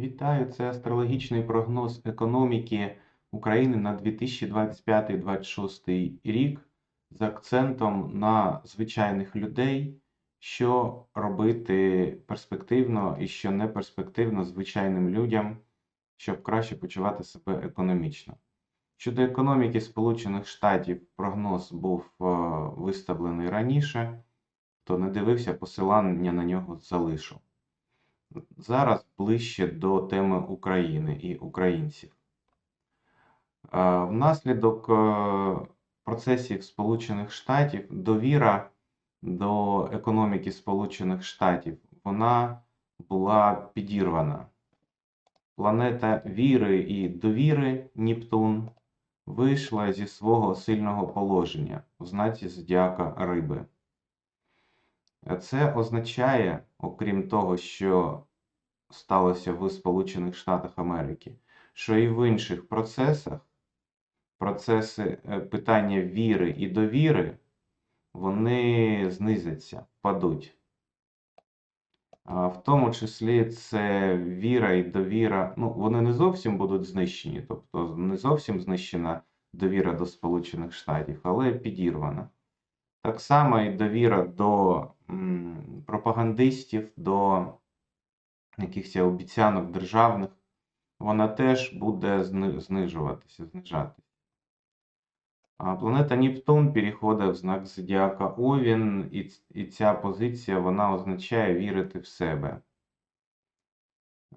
Вітаю! Це астрологічний прогноз економіки України на 2025-2026 рік з акцентом на звичайних людей, що робити перспективно і що не перспективно звичайним людям, щоб краще почувати себе економічно. Щодо економіки Сполучених Штатів прогноз був е, виставлений раніше, хто не дивився, посилання на нього залишу. Зараз ближче до теми України і українців. Е, Внаслідок е, процесів Сполучених Штатів довіра до економіки Сполучених Штатів вона була підірвана. Планета віри і довіри Нептун вийшла зі свого сильного положення в знаці зодіака Риби. Це означає, окрім того, що сталося в Сполучених Штатах Америки, що і в інших процесах процеси е, питання віри і довіри, вони знизяться, впадуть. А В тому числі це віра і довіра, ну, вони не зовсім будуть знищені, тобто не зовсім знищена довіра до Сполучених Штатів, але підірвана. Так само і довіра до м, пропагандистів, до якихось обіцянок державних, вона теж буде знижуватися, знижатися. Планета Нептун переходить в знак зодіака Овін, і ця позиція вона означає вірити в себе.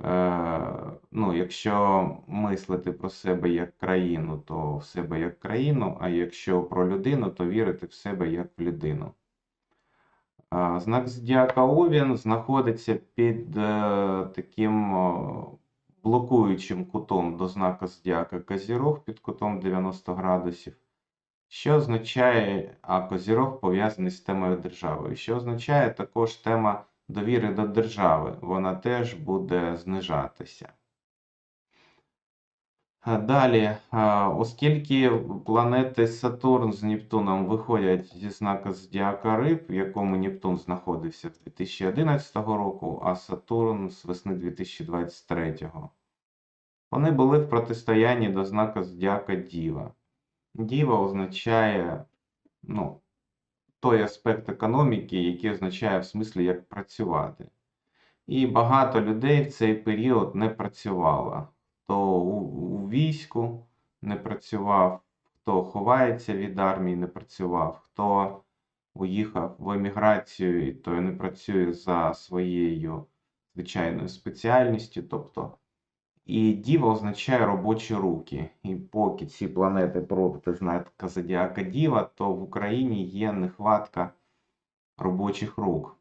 Е, ну, якщо мислити про себе як країну, то в себе як країну, а якщо про людину, то вірити в себе як в людину. Е, Знак зодіака Овін знаходиться під е, таким блокуючим кутом до знака зодіака Козірог під кутом 90 градусів, що означає, а Козірог пов'язаний з темою держави, що означає також тема довіри до держави, вона теж буде знижатися. Далі, оскільки планети Сатурн з Нептуном виходять зі знака Зодіака Риб, в якому Нептун знаходився з 2011 року, а Сатурн з весни 2023. Вони були в протистоянні до знака Зодіака Діва. Діва означає, ну, той аспект економіки, який означає в смислі як працювати. І багато людей в цей період не працювало. Хто у, у війську не працював, хто ховається від армії, не працював, хто уїхав в еміграцію, і той не працює за своєю звичайною спеціальністю. Тобто, і діва означає робочі руки. І поки ці планети проти знака Зодіака Діва, то в Україні є нехватка робочих рук.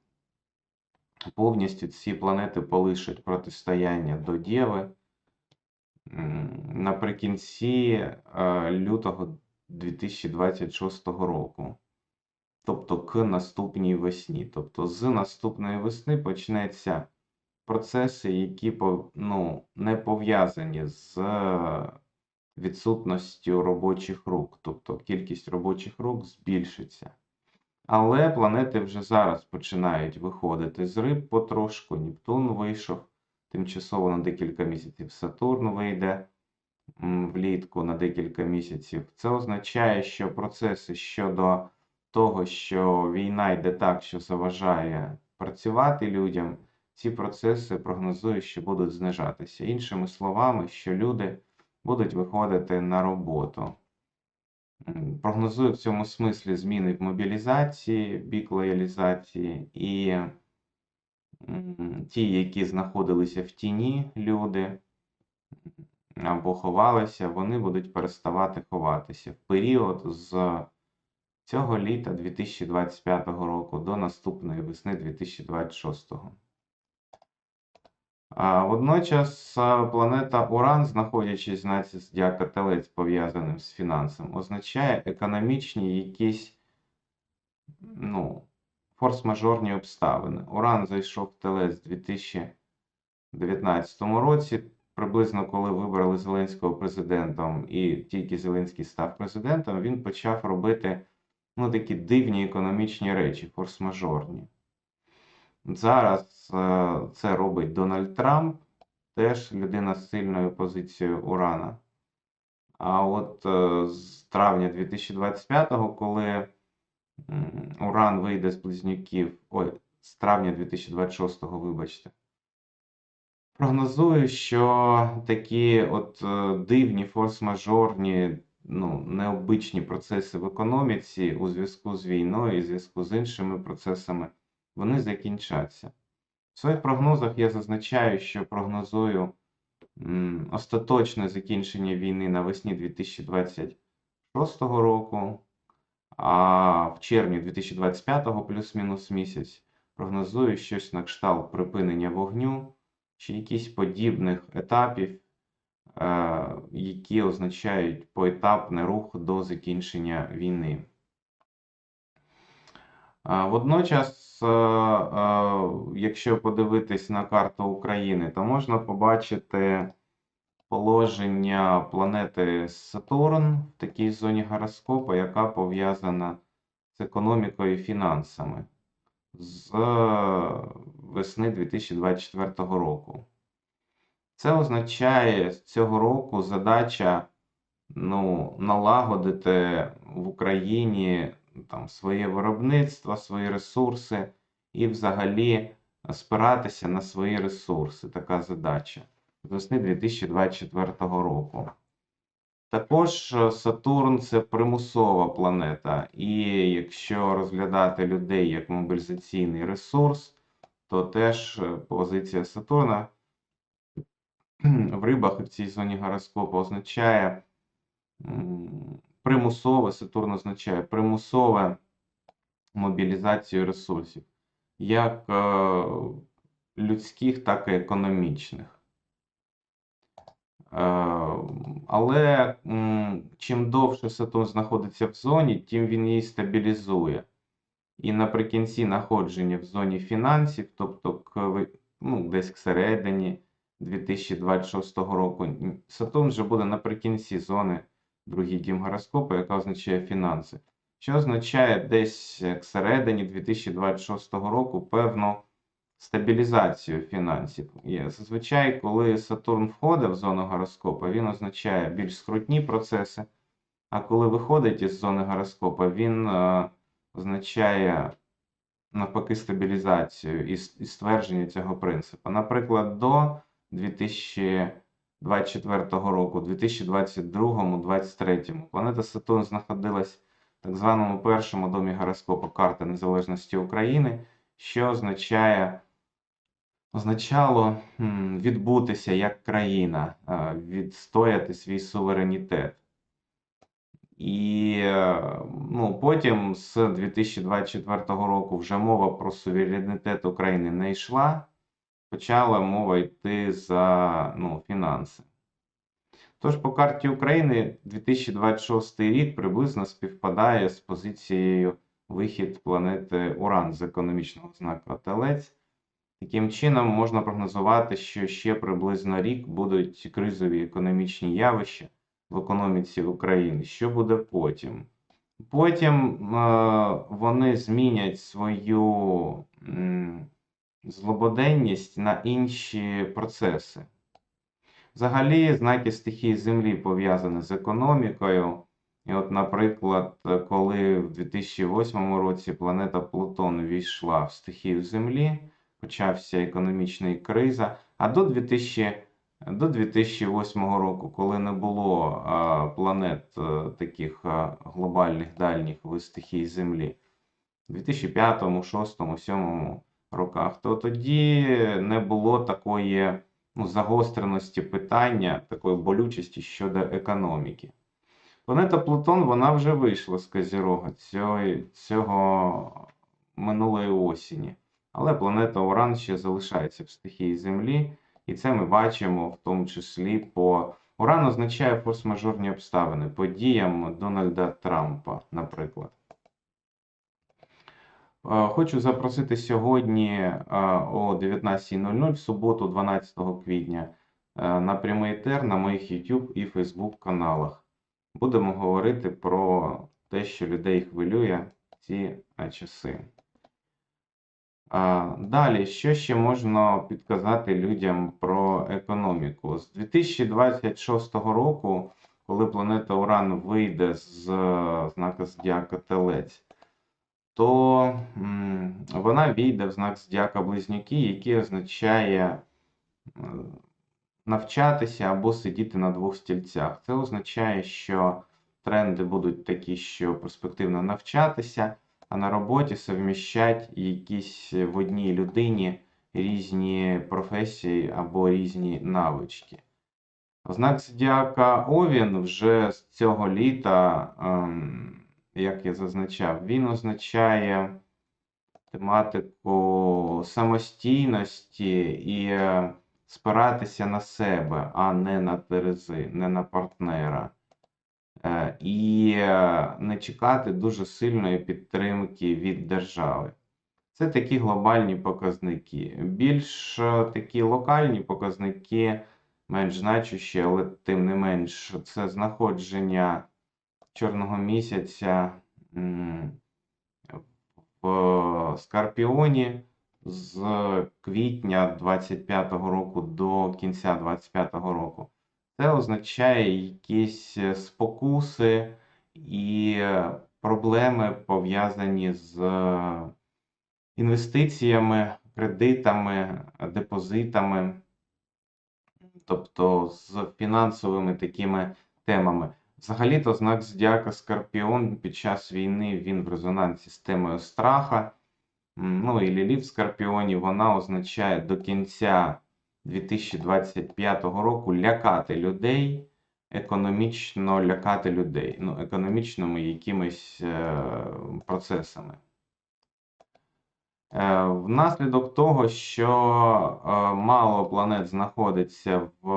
Повністю ці планети полишать протистояння до Дєви м, наприкінці е, лютого 2026 року. Тобто к наступній весні. Тобто з наступної весни почнеться процеси, які ну, не пов'язані з відсутністю робочих рук. Тобто кількість робочих рук збільшиться. Але планети вже зараз починають виходити з риб потрошку. Нептун вийшов тимчасово на декілька місяців. Сатурн вийде влітку на декілька місяців. Це означає, що процеси щодо того, що війна йде так, що заважає працювати людям, ці процеси прогнозують, що будуть знижатися. Іншими словами, що люди будуть виходити на роботу. Прогнозую в цьому смислі зміни в мобілізації, бік лоялізації і ті, які знаходилися в тіні люди або ховалися, вони будуть переставати ховатися в період з цього літа 2025 року до наступної весни 2026. А Водночас планета Уран, знаходячись знаці зодіака пов'язаним з фінансом, означає економічні якісь ну, форс-мажорні обставини. Уран зайшов в Телець у 2019 році, приблизно коли вибрали Зеленського президентом, і тільки Зеленський став президентом, він почав робити ну, такі дивні економічні речі, форс-мажорні. Зараз е, це робить Дональд Трамп, теж людина з сильною позицією Урана. А от е, з травня 2025-го, коли Уран вийде з близнюків, ой, з травня 2026-го, вибачте, прогнозую, що такі от е, дивні форс-мажорні, ну, необичні процеси в економіці у зв'язку з війною і зв'язку з іншими процесами, вони закінчаться. В своїх прогнозах я зазначаю, що прогнозую остаточне закінчення війни навесні 2026 року, а в червні 2025-го плюс-мінус місяць прогнозую щось на кшталт припинення вогню чи якісь подібних етапів, е, які означають поетапний рух до закінчення війни. А, Водночас, е, е, якщо подивитись на карту України, то можна побачити положення планети Сатурн в такій зоні гороскопу, яка пов'язана з економікою і фінансами з весни 2024 року. Це означає з цього року задача ну, налагодити в Україні там, своє виробництво, свої ресурси і взагалі спиратися на свої ресурси. Така задача з весни 2024 року. Також е, Сатурн це примусова планета, і якщо розглядати людей як мобілізаційний ресурс, то теж е, позиція Сатурна в рибах і в цій зоні гороскопу означає примусове, Сатурн означає примусове мобілізацію ресурсів, як е, людських, так і економічних. Е, Але чим довше Сатурн знаходиться в зоні, тим він її стабілізує. І наприкінці знаходження в зоні фінансів, тобто ну, десь к середині 2026 року, Сатурн вже буде наприкінці зони другий дім гороскопу, яка означає фінанси. Що означає десь е, к середині 2026 року певну стабілізацію фінансів. І зазвичай, коли Сатурн входить в зону гороскопу, він означає більш скрутні процеси. А коли виходить із зони гороскопу, він е, означає навпаки стабілізацію і, і ствердження цього принципу. Наприклад, до 2024 року, 2022-2023 планета Сатурн знаходилась в так званому першому домі гороскопу карти Незалежності України, що означає означало відбутися як країна, е, відстояти свій суверенітет. І е, ну, потім з 2024 року вже мова про суверенітет України не йшла, почала мова йти за ну, фінанси. Тож по карті України 2026 рік приблизно співпадає з позицією вихід планети Уран з економічного знаку Телець. Таким чином, можна прогнозувати, що ще приблизно рік будуть кризові економічні явища в економіці України. Що буде потім? Потім е, вони змінять свою злободенність на інші процеси. Взагалі, знаки стихії Землі пов'язані з економікою. І от, наприклад, коли в 2008 році планета Плутон війшла в стихію Землі, почався економічна криза, а до 2000, до 2008 року, коли не було а, планет а, таких а, глобальних дальніх в стихії Землі, в 2005, 2006, 2007 роках, то тоді не було такої ну, загостреності питання, такої болючості щодо економіки. Планета Плутон вона вже вийшла з Козірога цього, цього минулої осені. Але планета Уран ще залишається в стихії Землі, і це ми бачимо в тому числі по Уран означає форс-мажорні обставини, подіям Дональда Трампа, наприклад. Е, Хочу запросити сьогодні е, о 19.00 в суботу, 12 квітня, е, на прямий етер на моїх YouTube і Facebook каналах. Будемо говорити про те, що людей хвилює ці часи. Далі, що ще можна підказати людям про економіку? З 2026 року, коли планета Уран вийде з е, знака Зодіака Телець, то вона війде в знак Зодіака Близнюки, який означає е, навчатися або сидіти на двох стільцях. Це означає, що тренди будуть такі, що перспективно навчатися, а на роботі совміщать якісь в одній людині різні професії або різні навички. Знак Зодіака Овін вже з цього літа, ем, як я зазначав, він означає тематику самостійності і е, спиратися на себе, а не на терези, не на партнера. Е, І е, не чекати дуже сильної підтримки від держави. Це такі глобальні показники. Більш е, такі локальні показники, менш значущі, але тим не менш, це знаходження чорного місяця в Скорпіоні з квітня 25-го року до кінця 25-го року. Це означає якісь е, спокуси і е, проблеми пов'язані з е, інвестиціями, кредитами, депозитами, тобто з фінансовими такими темами. Взагалі-то знак Зодіака Скорпіон під час війни він в резонансі з темою страха. Ну і Лілі в Скорпіоні вона означає до кінця 2025 року лякати людей, економічно лякати людей, ну, економічними якимись е, процесами. Е, Внаслідок того, що е, мало планет знаходиться в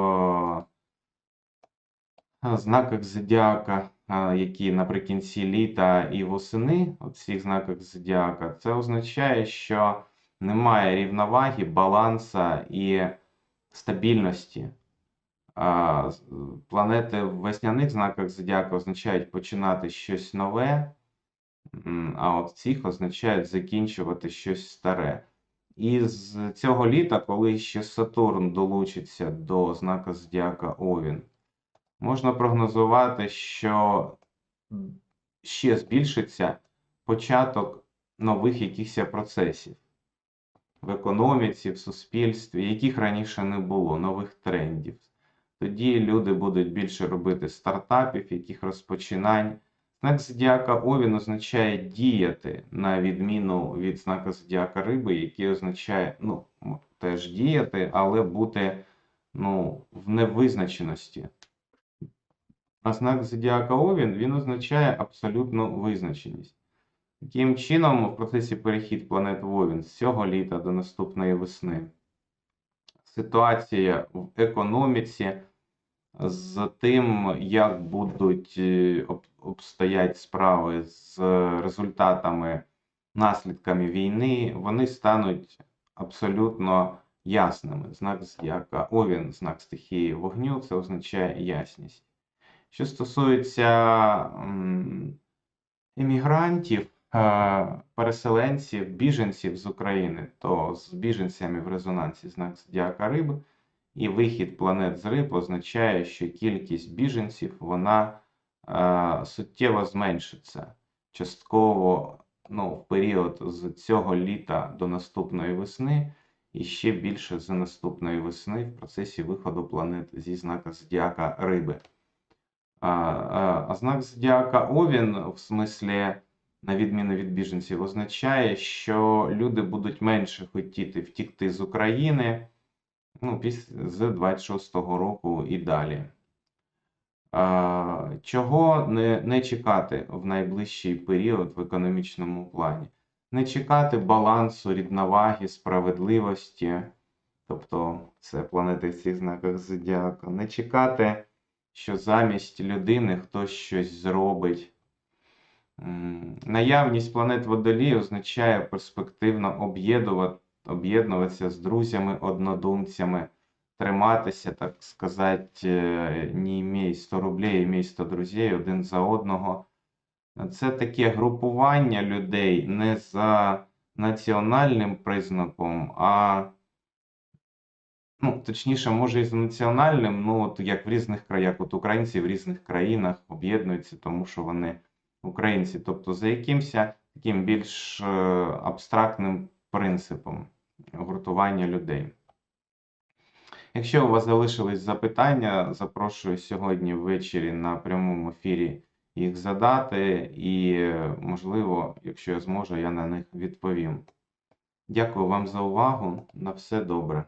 е, знаках зодіака, е, які наприкінці літа і восени, у всіх знаках зодіака, це означає, що немає рівноваги, баланса і стабільності. Планети в весняних знаках зодіака означають починати щось нове, а от цих означають закінчувати щось старе. І з цього літа, коли ще Сатурн долучиться до знака Зодіака Овін, можна прогнозувати, що ще збільшиться початок нових якихось процесів в економіці, в суспільстві, яких раніше не було, нових трендів. Тоді люди будуть більше робити стартапів, яких розпочинань. Знак Зодіака Овін означає діяти, на відміну від знака Зодіака Риби, який означає ну, теж діяти, але бути ну, в невизначеності. А знак Зодіака Овін він означає абсолютну визначеність. Таким чином, в процесі перехід планет в Овін з цього літа до наступної весни ситуація в економіці з тим, як будуть е, обстоять справи з результатами, наслідками війни, вони стануть абсолютно ясними. Знак зодіака Овін, знак стихії вогню, це означає ясність. Що стосується емігрантів, переселенців, біженців з України, то з біженцями в резонансі знак зодіака Риби. І вихід планет з риб означає, що кількість біженців вона е, суттєво зменшиться. Частково ну, в період з цього літа до наступної весни, і ще більше з наступної весни в процесі виходу планет зі знака зодіака Риби. А, а, а знак зодіака Овін, в смислі, на відміну від біженців, означає, що люди будуть менше хотіти втікти з України ну, після з 26-го року і далі. Чого не, не чекати в найближчий період в економічному плані? Не чекати балансу, рівноваги, справедливості, тобто це планети в цих знаках зодіака. Не чекати, що замість людини хтось щось зробить. Наявність планет Водолій означає перспективно об'єднуватися з друзями, однодумцями, триматися, так сказати, е, не імей 100 рублей, імей 100 друзей один за одного. Це таке групування людей не за національним признаком, а ну, точніше, може і за національним, ну от як в різних краях, от українці в різних країнах об'єднуються, тому що вони українці, тобто за якимось таким більш е, абстрактним принципом гуртування людей. Якщо у вас залишились запитання, запрошую сьогодні ввечері на прямому ефірі їх задати, і, можливо, якщо я зможу, я на них відповім. Дякую вам за увагу. На все добре.